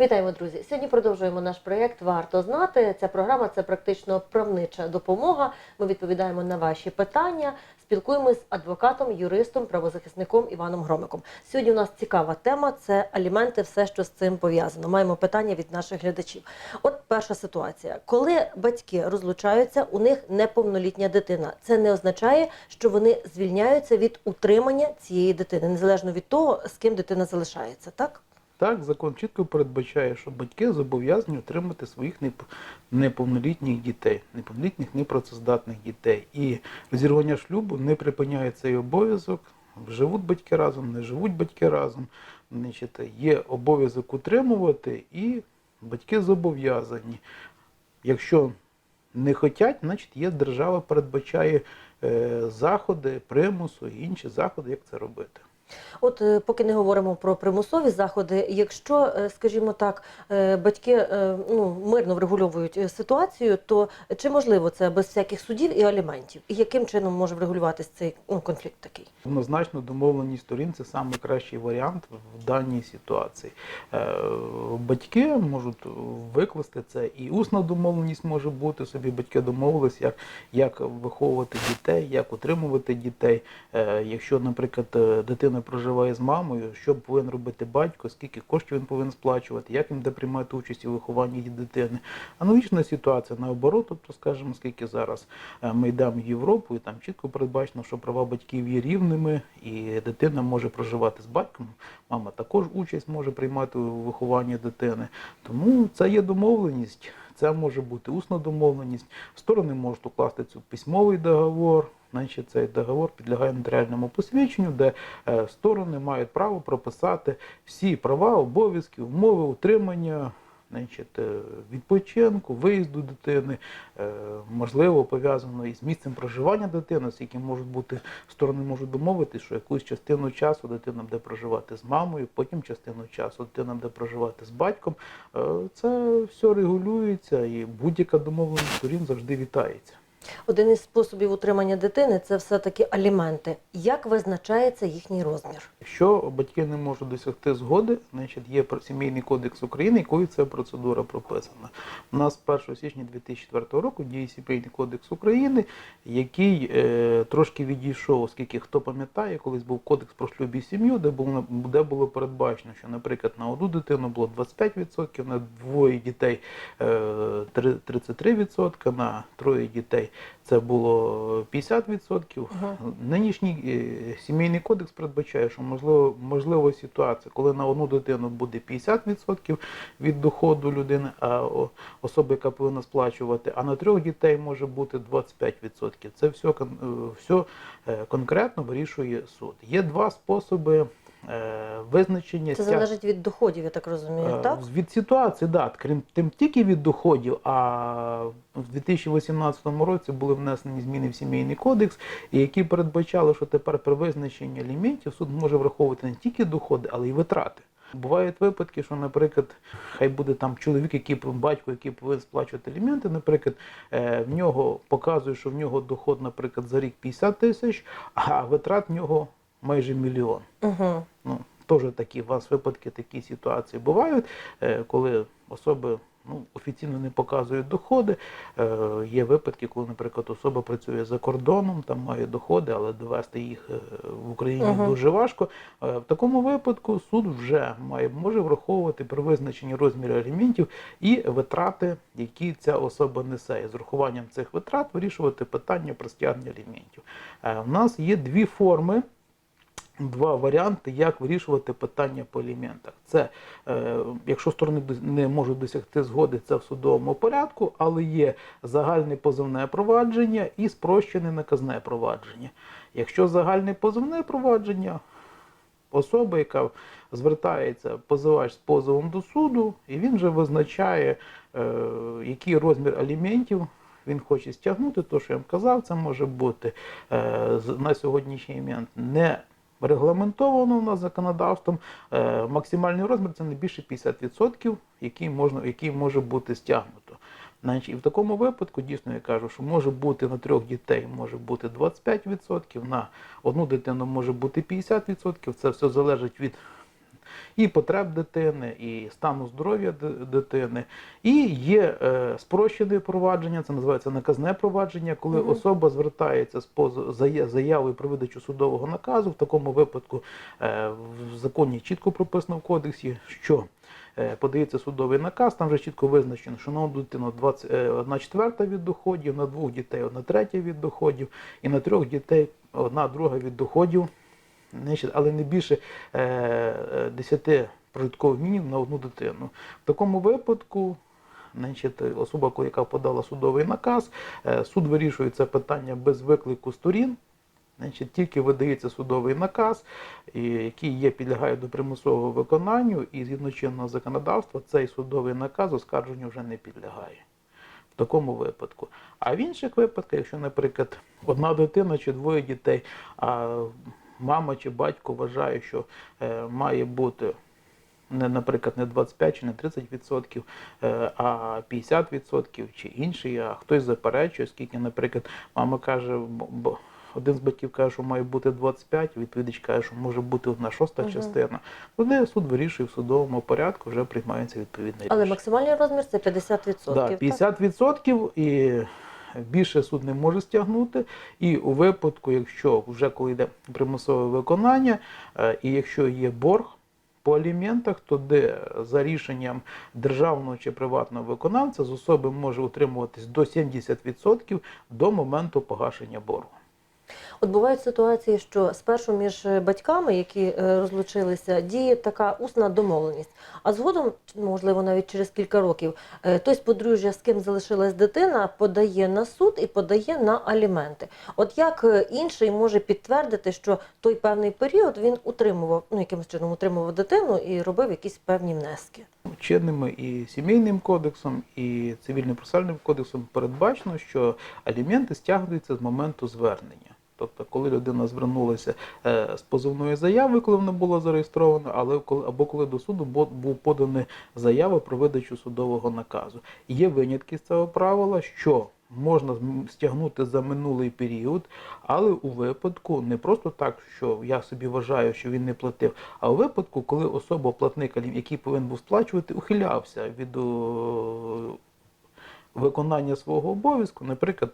Вітаємо, друзі! Сьогодні продовжуємо наш проєкт Варто знати. Ця програма це практично правнича допомога. Ми відповідаємо на ваші питання, спілкуємось з адвокатом, юристом, правозахисником Іваном Громиком. Сьогодні у нас цікава тема це аліменти, все, що з цим пов'язано. Маємо питання від наших глядачів. От перша ситуація, коли батьки розлучаються, у них неповнолітня дитина. Це не означає, що вони звільняються від утримання цієї дитини, незалежно від того, з ким дитина залишається, так? Так, закон чітко передбачає, що батьки зобов'язані отримати своїх неповнолітніх дітей, неповнолітніх непрацездатних дітей. І розірвання шлюбу не припиняє цей обов'язок. Живуть батьки разом, не живуть батьки разом. Значить, є обов'язок утримувати, і батьки зобов'язані. Якщо не хочуть, значить є держава передбачає е, заходи примусу і інші заходи, як це робити. От е, поки не говоримо про примусові заходи, якщо, е, скажімо так, е, батьки ну, мирно врегульовують ситуацію, то чи можливо це без всяких судів і аліментів? І яким чином може врегулюватися цей ну, конфлікт такий? Однозначно домовленість сторін це найкращий варіант в даній ситуації. Батьки можуть викласти це, і усна домовленість може бути. Собі батьки домовились, як, як виховувати дітей, як утримувати дітей. Якщо, наприклад, е, дитина проживає з мамою, що повинен робити батько, скільки коштів він повинен сплачувати, як він буде приймати участь у вихованні її дитини. Аналогічна ситуація наоборот, тобто, скажімо, скільки зараз е, ми йдемо в Європу, і там чітко передбачено, що права батьків є рівними, і дитина може проживати з батьком. Мама також участь може приймати у вихованні дитини. Тому це є домовленість. Це може бути усна домовленість. Сторони можуть укласти цю письмовий договор. Значить, цей договор підлягає нотаріальному посвідченню, де е, сторони мають право прописати всі права, обов'язки, умови утримання, значить, е, відпочинку, виїзду дитини, е, можливо, пов'язано із місцем проживання дитини, з яким можуть бути сторони можуть домовитися, що якусь частину часу дитина буде проживати з мамою, потім частину часу дитина буде проживати з батьком. Е, Це все регулюється і будь-яка домовленість сторін завжди вітається. Один із способів утримання дитини це все-таки аліменти. Як визначається їхній розмір? Якщо батьки не можуть досягти згоди, значить є сімейний кодекс України, якою ця процедура прописана. У нас 1 січня 2004 року діє сімейний кодекс України, який е, трошки відійшов, оскільки хто пам'ятає, колись був кодекс про шлюб і сім'ю, де було де було передбачено, що, наприклад, на одну дитину було 25%, на двоє дітей е, три- 33%, на троє дітей це було 50%. Мгм. Нинішній е, сімейний кодекс передбачає, що можливо можлива ситуація, коли на одну дитину буде 50% від доходу людини, а о- особа, яка повинна сплачувати, а на трьох дітей може бути 25%. Це все, все конкретно вирішує суд. Є два способи визначення Це залежить від доходів, я так розумію, Е, так? Від ситуації, да, крім тим тільки від доходів, а в 2018 році були внесені зміни в сімейний кодекс, які передбачали, що тепер при визначенні аліментів суд може враховувати не тільки доходи, але й витрати. Бувають випадки, що, наприклад, хай буде там чоловік, який батько, який повинен сплачувати аліменти, наприклад, е, в нього показує, що в нього доход, наприклад, за рік 50 тисяч, а витрат в нього майже мільйон. Угу. Ну, теж такі у вас випадки, такі ситуації бувають, е, коли особи ну, офіційно не показують доходи. Е, Є випадки, коли, наприклад, особа працює за кордоном, там має доходи, але довести їх е, в Україні Мгм. дуже важко. В такому випадку суд вже має може враховувати при визначенні розміру аліментів і витрати, які ця особа несе. І з урахуванням цих витрат вирішувати питання про стягнення аліментів. У нас є дві форми два варіанти, як вирішувати питання по аліментах. Це е, якщо сторони не можуть досягти згоди, це в судовому порядку, але є загальне позовне провадження і спрощене наказне провадження. Якщо загальне позовне провадження, особа, яка звертається позивач з позовом до суду, і він вже визначає, е, який розмір аліментів він хоче стягнути. То, що я вам казав, це може бути е, на сьогоднішній момент не регламентовано у нас законодавством. Е, максимальний розмір це не більше 50%, який, можна, який може бути стягнуто. І в такому випадку дійсно я кажу, що може бути на трьох дітей може бути 25%, на одну дитину може бути 50%. Це все залежить від і потреб дитини, і стану здоров'я дитини. І є е, спрощене провадження, це називається наказне провадження, коли Мгм. особа звертається з позов- зая- заявою про видачу судового наказу. В такому випадку е, в законі чітко прописано в кодексі, що е, подається судовий наказ, там вже чітко визначено, що на одну дитину 20, е, одна четверта від доходів, на двох дітей одна третя від доходів, і на трьох дітей одна друга від доходів, але не більше е, е, 10 прожиткових мінімум на одну дитину. В такому випадку. Особа, яка подала судовий наказ, е, суд вирішує це питання без виклику сторін. Тільки видається судовий наказ, який є, підлягає до примусового виконанню, і згідно чинного законодавства цей судовий наказ оскарженню вже не підлягає. В такому випадку. А в інших випадках, якщо, наприклад, одна дитина чи двоє дітей, а мама чи батько вважає, що е, має бути не, наприклад, не 25 чи не 30%, е, а 50% чи інший, а хтось заперечує, оскільки, наприклад, мама каже, один з батьків каже, що має бути 25, відповідач каже, що може бути одна шоста Мгм. частина. Тоді суд вирішує в судовому порядку, вже приймається відповідне Але рішення. максимальний розмір це 50%. Да, так? 50% і більше суд не може стягнути. І у випадку, якщо вже коли йде примусове виконання, е, і якщо є борг по аліментах, то де за рішенням державного чи приватного виконавця з особи може утримуватись до 70% до моменту погашення боргу. От бувають ситуації, що спершу між батьками, які е, розлучилися, діє така усна домовленість. А згодом, можливо, навіть через кілька років, е, той подружжя, з ким залишилась дитина, подає на суд і подає на аліменти. От як е, інший може підтвердити, що той певний період він утримував, ну якимось чином утримував дитину і робив якісь певні внески? Чинними і сімейним кодексом, і цивільним процесуальним кодексом передбачено, що аліменти стягуються з моменту звернення. Тобто, коли людина звернулася е, з позовною заявою, коли вона була зареєстрована, але коли або коли до суду був поданий заява про видачу судового наказу. Є винятки з цього правила, що можна стягнути за минулий період, але у випадку не просто так, що я собі вважаю, що він не платив, а у випадку, коли особа платник, алім- який повинен був сплачувати, ухилявся від виконання свого обов'язку, наприклад.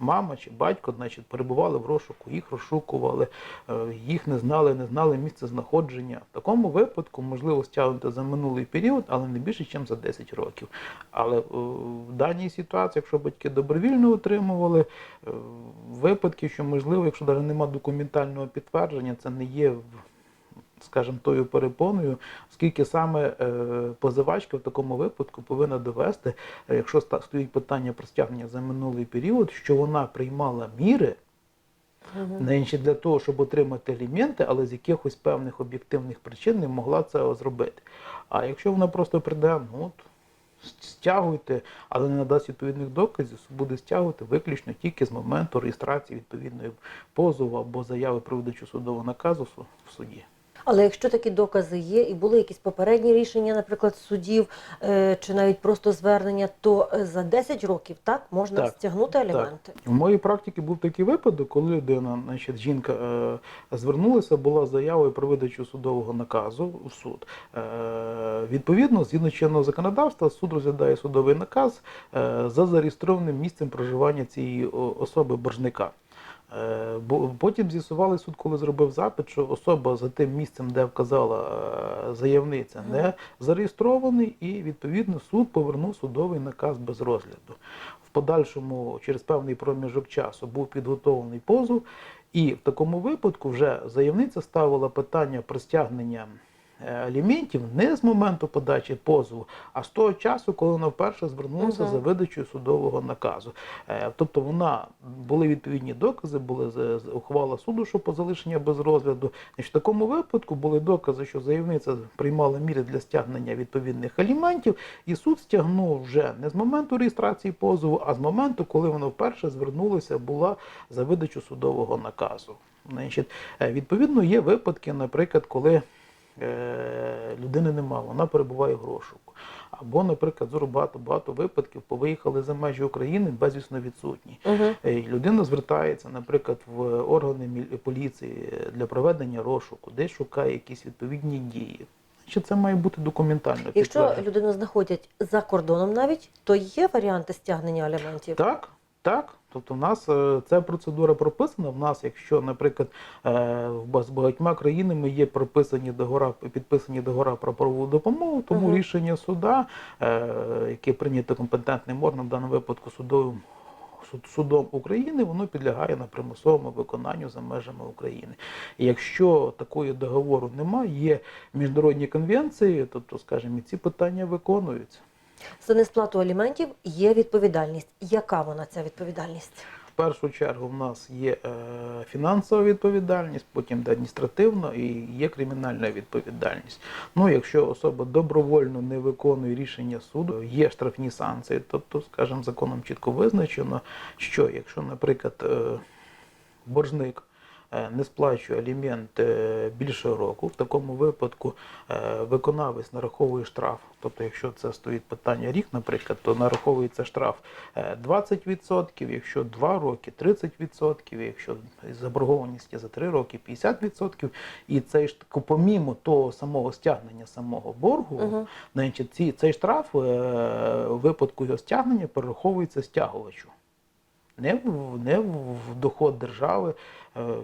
Мама чи батько, значить, перебували в розшуку, їх розшукували, е, їх не знали, не знали місце знаходження. В такому випадку можливо стягнути за минулий період, але не більше, ніж за 10 років. Але е, в даній ситуації, якщо батьки добровільно отримували, е, випадки, що можливо, якщо навіть немає документального підтвердження, це не є скажімо, тою перепоною, оскільки саме е, позивачка в такому випадку повинна довести, е, якщо стоїть питання про стягнення за минулий період, що вона приймала міри не інші для того, щоб отримати аліменти, але з якихось певних об'єктивних причин не могла це зробити. А якщо вона просто прийде, ну от стягуйте, але не надасть відповідних доказів, буде стягувати виключно тільки з моменту реєстрації відповідної позову або заяви про видачу судового наказу в суді. Але якщо такі докази є, і були якісь попередні рішення, наприклад, судів е, чи навіть просто звернення, то е, за 10 років так можна Так, стягнути аліменти. В моїй практиці був такий випадок, коли людина, значить, жінка е, звернулася, була заявою про видачу судового наказу у суд. Відповідно, згідно чинного законодавства, суд розглядає судовий наказ за зареєстрованим місцем проживання цієї особи боржника. Е, Потім з'ясували суд, коли зробив запит, що особа за тим місцем, де вказала е, заявниця, не зареєстрований, і відповідно суд повернув судовий наказ без розгляду. В подальшому, через певний проміжок часу, був підготовлений позов, і в такому випадку вже заявниця ставила питання про стягнення аліментів не з моменту подачі позову, а з того часу, коли вона вперше звернулася Мгм. за видачею судового наказу. Е, Тобто вона були відповідні докази, були ухвала суду, що по залишення без розгляду. Значить, в такому випадку були докази, що заявниця приймала міри для стягнення відповідних аліментів, і суд стягнув вже не з моменту реєстрації позову, а з моменту, коли вона вперше звернулася, була за видачу судового наказу. Е, відповідно, є випадки, наприклад, коли е, людини немає, вона перебуває в розшуку. Або, наприклад, зараз багато багато випадків повиїхали за межі України безвісно відсутні. Е, Людина звертається, наприклад, в органи поліції для проведення розшуку, десь шукає якісь відповідні дії. Що це має бути документально Якщо людину знаходять за кордоном навіть, то є варіанти стягнення аліментів. Так, так. Тобто, в нас е, ця процедура прописана. В нас, якщо, наприклад, е, з багатьма країнами є прописані договора, підписані договора про правову допомогу, тому Мгм. рішення суда, е, яке прийнято компетентним органом, в даному випадку судовим. Судом України воно підлягає на примусовому виконанню за межами України. І якщо такої договору немає, є міжнародні конвенції, тобто, скажімо, і ці питання виконуються. За несплату аліментів є відповідальність. Яка вона ця відповідальність? В першу чергу в нас є е, фінансова відповідальність, потім адміністративна і є кримінальна відповідальність. Ну, якщо особа добровольно не виконує рішення суду, є штрафні санкції, тобто, скажімо, законом чітко визначено, що якщо, наприклад, е, боржник не сплачує алімент е, більше року, в такому випадку е, виконавець нараховує штраф. Тобто, якщо це стоїть питання рік, наприклад, то нараховується штраф е, 20%, якщо 2 роки 30%, якщо заборгованість за 3 роки 50%. І цей ж помімо того самого стягнення самого боргу, Угу. значить, ці, цей штраф е, в випадку його стягнення перераховується стягувачу. Не в, не в доход держави е,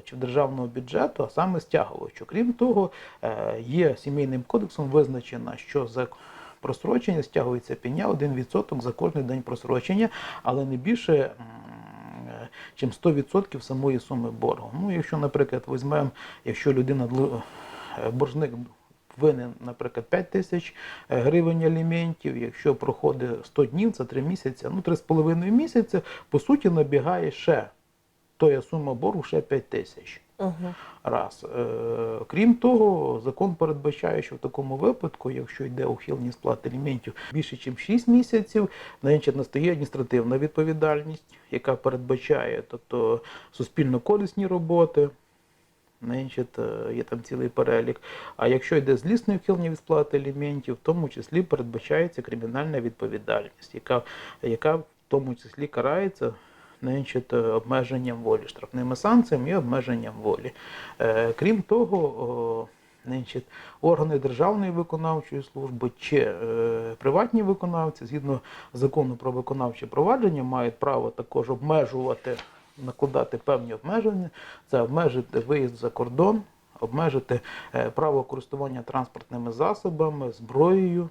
чи в державного бюджету, а саме стягувачу. Крім того, е, є сімейним кодексом визначено, що за просрочення стягується пеня 1% за кожний день просрочення, але не більше. е, Чим 100% самої суми боргу. Ну, якщо, наприклад, візьмемо, якщо людина е, боржник винен, наприклад, 5 тисяч е, гривень аліментів, якщо проходить 100 днів, це 3 місяці, ну 3,5 місяці, по суті, набігає ще тоя сума боргу ще 5 тисяч. Угу. Раз. Е, крім того, закон передбачає, що в такому випадку, якщо йде ухилення сплати аліментів більше, ніж 6 місяців, значить настає адміністративна відповідальність, яка передбачає тобто, суспільно корисні роботи. Значить, є там цілий перелік. А якщо йде злісне ухилення від сплати аліментів, в тому числі передбачається кримінальна відповідальність, яка, яка в тому числі карається значить, е, обмеженням волі, штрафними санкціями і обмеженням волі. Е, Крім того, значить, органи Державної виконавчої служби чи е, приватні виконавці, згідно закону про виконавче провадження, мають право також обмежувати, накладати певні обмеження, це обмежити виїзд за кордон, обмежити право користування транспортними засобами, зброєю.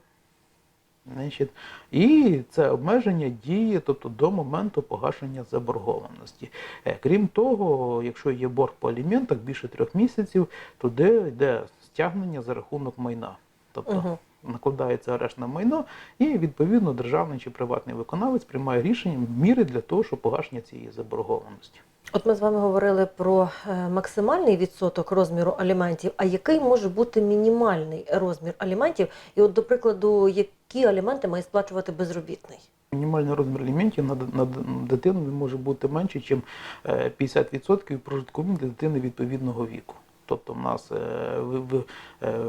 І це обмеження діє тобто, до моменту погашення заборгованості. Е, Крім того, якщо є борг по аліментах більше трьох місяців, туди йде стягнення за рахунок майна. Тобто Угу. Накладається арешт на майно, і відповідно державний чи приватний виконавець приймає рішення міри для того, щоб погашення цієї заборгованості. От ми з вами говорили про е, максимальний відсоток розміру аліментів. А який може бути мінімальний розмір аліментів? І, от, до прикладу, які аліменти має сплачувати безробітний? Мінімальний розмір аліментів на, на дитину може бути менше, ніж 50% прожиткового для дитини відповідного віку. Тобто в нас е, в, в, е,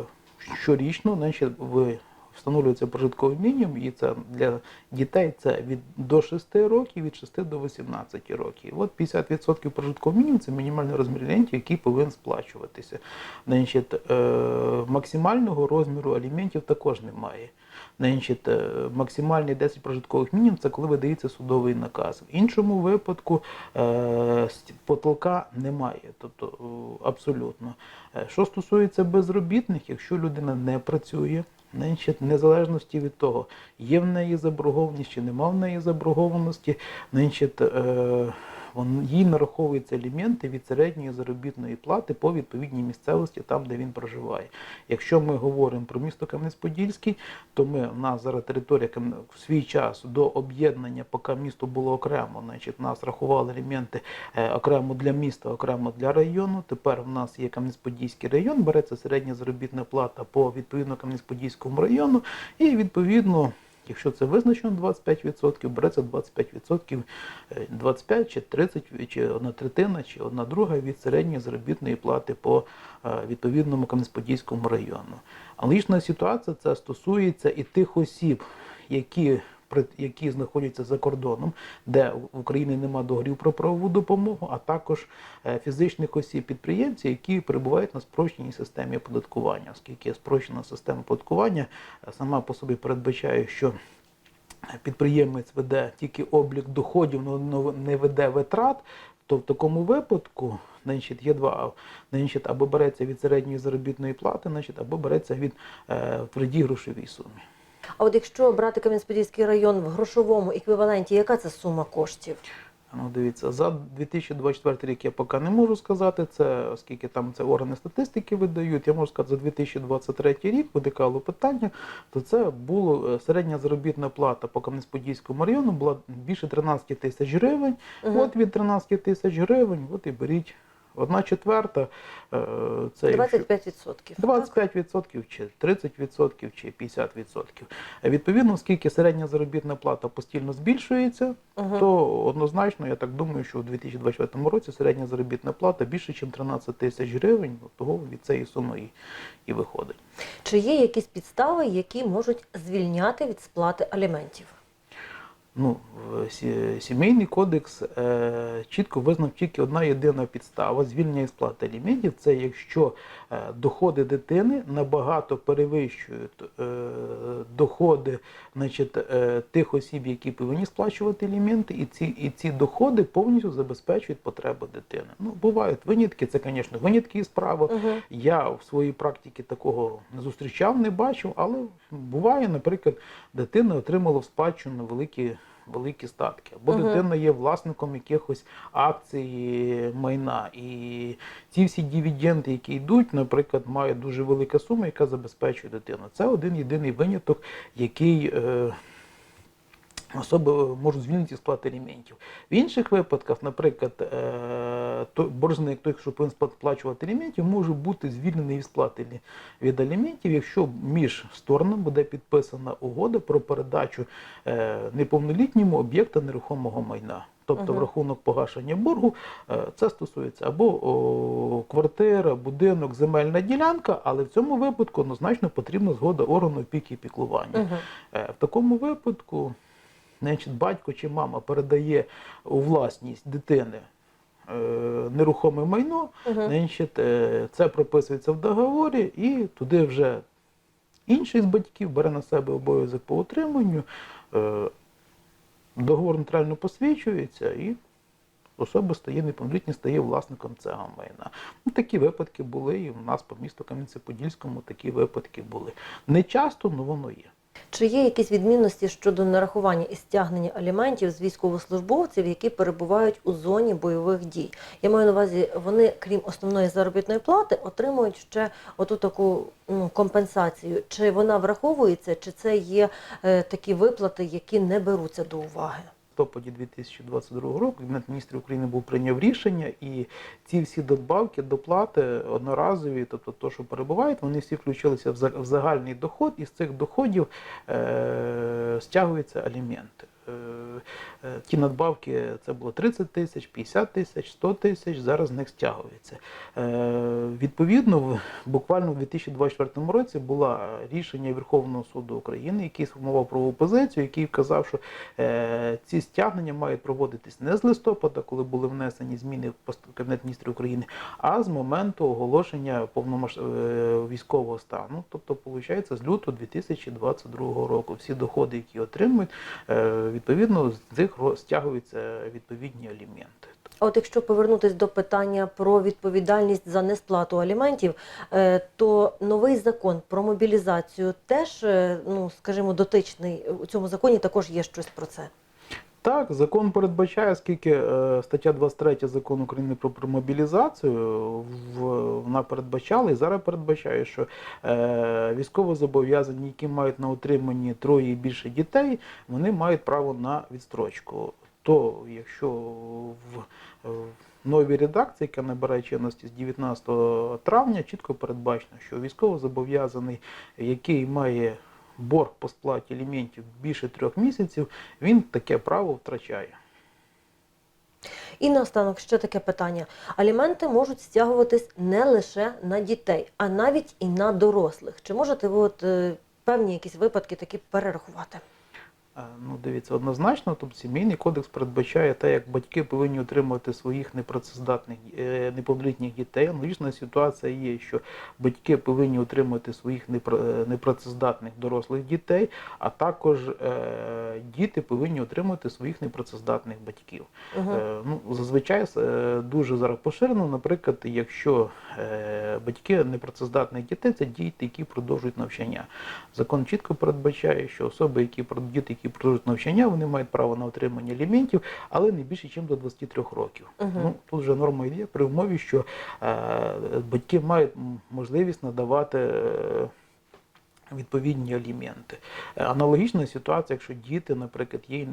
щорічно значить, встановлюється прожитковий мінімум, і це для дітей це від до 6 років, від 6 до 18 років. От 50% прожиткового мінімуму це мінімальний розмір аліментів, який повинен сплачуватися. Значить, е, максимального розміру аліментів також немає. Значить, максимальний 10 прожиткових мінімум це коли видається судовий наказ. В іншому випадку е, потолка немає, тобто е, абсолютно. Е, Що стосується безробітних, якщо людина не працює, значить, незалежності від того, є в неї заборгованість чи нема в неї заборгованості, значить, е, їй нараховуються аліменти від середньої заробітної плати по відповідній місцевості, там, де він проживає. Якщо ми говоримо про місто Кам'янець-Подільський, то ми у нас зараз територія в свій час до об'єднання, поки місто було окремо, значить, нас рахували аліменти е, окремо для міста, окремо для району. Тепер в нас є Кам'янець-Подільський район, береться середня заробітна плата по відповідно Кам'янець-Подільському району, і відповідно Якщо це визначено 25%, береться 25%, е, 25 чи 30, чи одна третина, чи одна друга від середньої заробітної плати по е, відповідному Кам'янець-Подільському району. Аналогічна ситуація це стосується і тих осіб, які які знаходяться за кордоном, де в Україні нема договорів про правову допомогу, а також е, фізичних осіб підприємців, які перебувають на спрощеній системі оподаткування, оскільки спрощена система оподаткування е, сама по собі передбачає, що підприємець веде тільки облік доходів, але не веде витрат, то в такому випадку значить, є два. Значить, або береться від середньої заробітної плати, значить, або береться від е, в твердій грошовій сумі. А от якщо брати Кам'янець-Подільський район в грошовому еквіваленті, яка це сума коштів? Ну, дивіться, за 2024 рік я поки не можу сказати це, оскільки там це органи статистики видають. Я можу сказати, за 2023 рік виникало питання, то це було е, середня заробітна плата по Кам'янець-Подільському району була більше 13 тисяч гривень. Мгм. От від 13 тисяч гривень, от і беріть одна четверта. Це якщо- 25%. 25% чи 30% чи 50%. Е, Відповідно, оскільки середня заробітна плата постійно збільшується, Мгм. то однозначно я так думаю, що у 2024 році середня заробітна плата більше, ніж 13 тисяч гривень, от того від цієї суми і, і виходить. Чи є якісь підстави, які можуть звільняти від сплати аліментів? Ну, в сімейний кодекс е, чітко визнав тільки одна єдина підстава звільнення із сплати аліментів. Це якщо е, доходи дитини набагато перевищують е, доходи значить, е, тих осіб, які повинні сплачувати аліменти, і ці, і ці доходи повністю забезпечують потреби дитини. Ну, бувають винятки, це, звісно, винятки справи. Угу. Я в своїй практиці такого не зустрічав, не бачив, але буває, наприклад, дитина отримала в спадщину великі, великі статки, або дитина є власником якихось акцій майна. І ці всі дивіденди, які йдуть, наприклад, має дуже велика сума, яка забезпечує дитину. Це один єдиний виняток, який. Е, Особи можуть звільнити сплати аліментів. В інших випадках, наприклад, той боржник, той, що повинен сплачувати аліментів, може бути звільнений від сплати від аліментів, якщо між сторонами буде підписана угода про передачу е, неповнолітньому об'єкта нерухомого майна. Тобто Мгм. в рахунок погашення боргу е, це стосується або о, квартира, будинок, земельна ділянка, але в цьому випадку однозначно потрібна згода органу опіки і піклування. Угу. Е, В такому випадку значить, батько чи мама передає у власність дитини нерухоме майно, Угу. значить, е, це прописується в договорі, і туди вже інший з батьків бере на себе обов'язок по утриманню, е, договор нейтрально посвідчується і. Особа стає неповнолітня, стає власником цього майна. Ну, такі випадки були, і в нас по місту Кам'янці-Подільському такі випадки були. Не часто, але воно є. Чи є якісь відмінності щодо нарахування і стягнення аліментів з військовослужбовців, які перебувають у зоні бойових дій? Я маю на увазі, вони, крім основної заробітної плати, отримують ще оту таку ну, компенсацію. Чи вона враховується, чи це є е, такі виплати, які не беруться до уваги? Листопаді 2022 року Кабінет міністрів України був прийняв рішення, і ці всі добавки, доплати одноразові, тобто то, що перебувають, вони всі включилися в загальний доход, і з цих доходів е, стягуються аліменти. Е, е, ті надбавки це було 30 тисяч, 50 тисяч, 100 тисяч, зараз з них стягується. Е, відповідно, буквально в 2024 році було рішення Верховного суду України, який сформував правову позицію, який вказав, що ці стягнення мають проводитись не з листопада, коли були внесені зміни в Кабінет міністрів України, а з моменту оголошення повномасш... е, військового стану. Тобто, виходить, з лютого 2022 року всі доходи, які отримують, відповідно з них стягуються відповідні аліменти. А от якщо повернутися до питання про відповідальність за несплату аліментів, е, то новий закон про мобілізацію теж, е, ну скажімо, дотичний у цьому законі також є щось про це. Так, закон передбачає, оскільки е, стаття 23 закону України про, про мобілізацію вона передбачала і зараз передбачає, що е, військовозобов'язані, які мають на утриманні троє і більше дітей, вони мають право на відстрочку. То якщо в, новій редакції, яка набирає чинності з 19 травня, чітко передбачено, що військовозобов'язаний, який має борг по сплаті аліментів більше трьох місяців, він таке право втрачає. І наостанок ще таке питання: аліменти можуть стягуватись не лише на дітей, а навіть і на дорослих. Чи можете ви от е, певні якісь випадки такі перерахувати? Ну, дивіться, однозначно, тобто сімейний кодекс передбачає те, як батьки повинні отримувати своїх непрацездатних е, неповнолітніх дітей. Аналогічна ситуація є, що батьки повинні отримати своїх е, непрацездатних дорослих дітей, а також е, діти повинні отримати своїх непрацездатних батьків. Угу. Е, Ну, зазвичай е, дуже зараз поширено, наприклад, якщо е, батьки непрацездатних дітей, це діти, які продовжують навчання. Закон чітко передбачає, що особи, які діти, які продовжують навчання, вони мають право на отримання аліментів, але не більше, ніж до 23 років. Угу. Ну, тут вже норма є при умові, що е, батьки мають можливість надавати. е, Відповідні аліменти. Аналогічна ситуація, якщо діти, наприклад, є,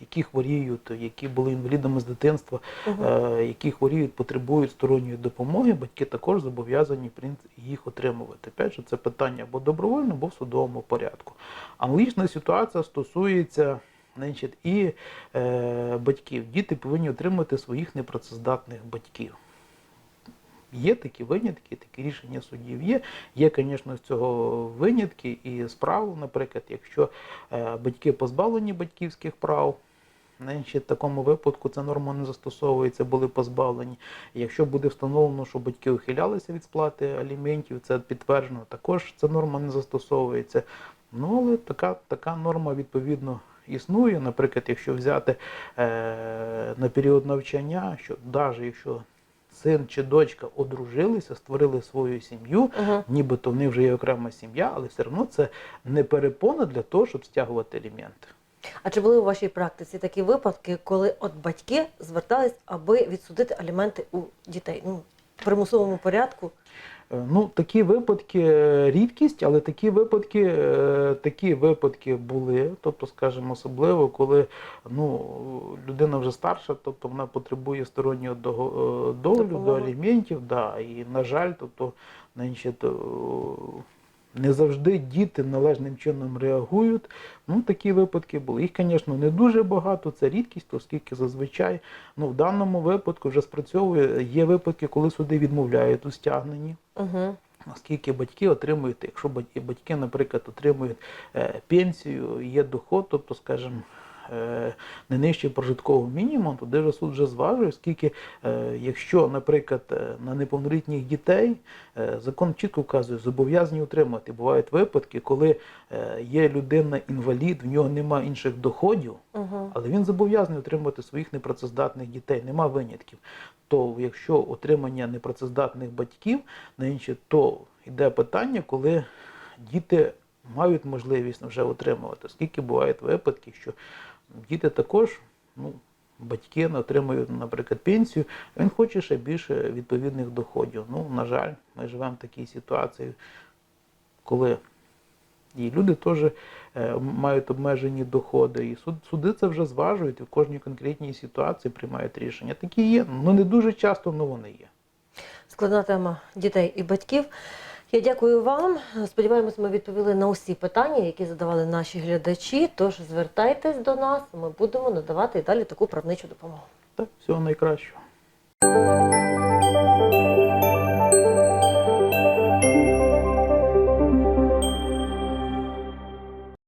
які хворіють, які були інвалідами з дитинства, е, які хворіють, потребують сторонньої допомоги, батьки також зобов'язані їх отримувати. Опять же, це питання або добровольно, або в судовому порядку. Аналогічна ситуація стосується значить, і е, батьків. Діти повинні отримати своїх непрацездатних батьків. Є такі винятки, такі рішення судів є. Є, звісно, з цього винятки і справ, наприклад, якщо е, батьки позбавлені батьківських прав, Значить, в такому випадку ця норма не застосовується, були позбавлені. Якщо буде встановлено, що батьки ухилялися від сплати аліментів, це підтверджено, також ця норма не застосовується. Ну, але така, така норма відповідно існує. Наприклад, якщо взяти е, на період навчання, що навіть якщо син чи дочка одружилися, створили свою сім'ю, Угу. нібито в них вже є окрема сім'я, але все одно це не перепона для того, щоб стягувати аліменти. А чи були у вашій практиці такі випадки, коли от батьки звертались, аби відсудити аліменти у дітей? Ну, в примусовому порядку? Е, Ну, такі випадки е, рідкість, але такі випадки, е, такі випадки були. Тобто, скажімо, особливо, коли ну, людина вже старша, тобто вона потребує стороннього догляду, Допомоги. аліментів, да, і, на жаль, тобто, значить, не завжди діти належним чином реагують. Ну, такі випадки були. Їх, звісно, не дуже багато, це рідкість, оскільки зазвичай ну, в даному випадку вже спрацьовує. Є випадки, коли суди відмовляють у стягненні. Угу. Оскільки батьки отримують, якщо батьки, наприклад, отримують е, пенсію, є доход, тобто, скажімо, не нижче прожиткового мінімуму, то де вже суд вже зважує, оскільки е, якщо, наприклад, е, на неповнолітніх дітей е, закон чітко вказує, зобов'язані утримати. Бувають випадки, коли е, є людина інвалід, в нього немає інших доходів, Угу. але він зобов'язаний отримувати своїх непрацездатних дітей, нема винятків. То якщо отримання непрацездатних батьків, на інші, то йде питання, коли діти мають можливість вже отримувати. Оскільки бувають випадки, що діти також, ну, батьки отримують, наприклад, пенсію, він хоче ще більше відповідних доходів. Ну, на жаль, ми живемо в такій ситуації, коли і люди теж е, мають обмежені доходи. І суд, суди це вже зважують і в кожній конкретній ситуації приймають рішення. Такі є, ну не дуже часто, але вони є. Складна тема дітей і батьків. Я дякую вам. Сподіваємось, ми відповіли на усі питання, які задавали наші глядачі. Тож звертайтесь до нас, ми будемо надавати і далі таку правничу допомогу. Так, всього найкращого.